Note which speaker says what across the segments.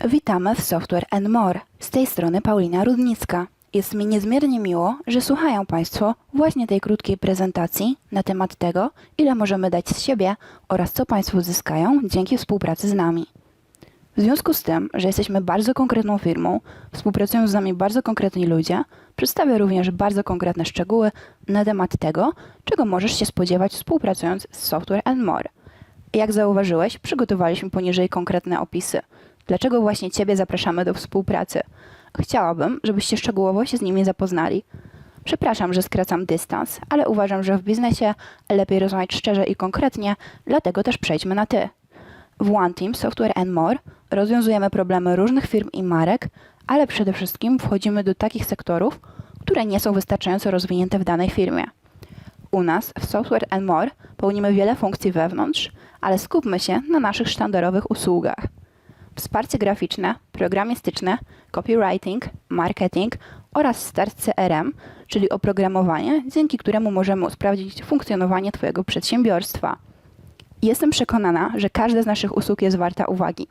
Speaker 1: Witamy w Software and More. Z tej strony Paulina Rudnicka. Jest mi niezmiernie miło, że słuchają Państwo właśnie tej krótkiej prezentacji na temat tego, ile możemy dać z siebie oraz co Państwo zyskają dzięki współpracy z nami. W związku z tym, że jesteśmy bardzo konkretną firmą, współpracują z nami bardzo konkretni ludzie, przedstawię również bardzo konkretne szczegóły na temat tego, czego możesz się spodziewać współpracując z Software and More. Jak zauważyłeś, przygotowaliśmy poniżej konkretne opisy. Dlaczego właśnie Ciebie zapraszamy do współpracy? Chciałabym, żebyście szczegółowo się z nimi zapoznali. Przepraszam, że skracam dystans, ale uważam, że w biznesie lepiej rozmawiać szczerze i konkretnie, dlatego też przejdźmy na Ty. W One Team Software and More rozwiązujemy problemy różnych firm i marek, ale przede wszystkim wchodzimy do takich sektorów, które nie są wystarczająco rozwinięte w danej firmie. U nas w Software and More pełnimy wiele funkcji wewnątrz, ale skupmy się na naszych sztandarowych usługach. Wsparcie graficzne, programistyczne, copywriting, marketing oraz start CRM, czyli oprogramowanie, dzięki któremu możemy usprawnić funkcjonowanie Twojego przedsiębiorstwa. Jestem przekonana, że każda z naszych usług jest warta uwagi.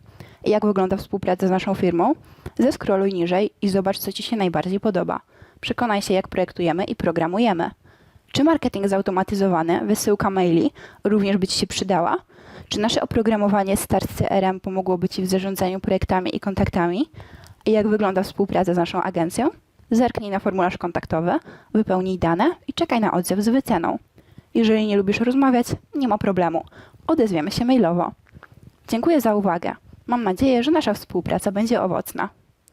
Speaker 1: Jak wygląda współpraca z naszą firmą? Zeskroluj niżej i zobacz, co Ci się najbardziej podoba. Przekonaj się, jak projektujemy i programujemy. Czy marketing zautomatyzowany, wysyłka maili również by Ci się przydała? Czy nasze oprogramowanie Start CRM pomogłoby Ci w zarządzaniu projektami i kontaktami? Jak wygląda współpraca z naszą agencją? Zerknij na formularz kontaktowy, wypełnij dane i czekaj na odzew z wyceną. Jeżeli nie lubisz rozmawiać, nie ma problemu. Odezwiemy się mailowo. Dziękuję za uwagę. Mam nadzieję, że nasza współpraca będzie owocna.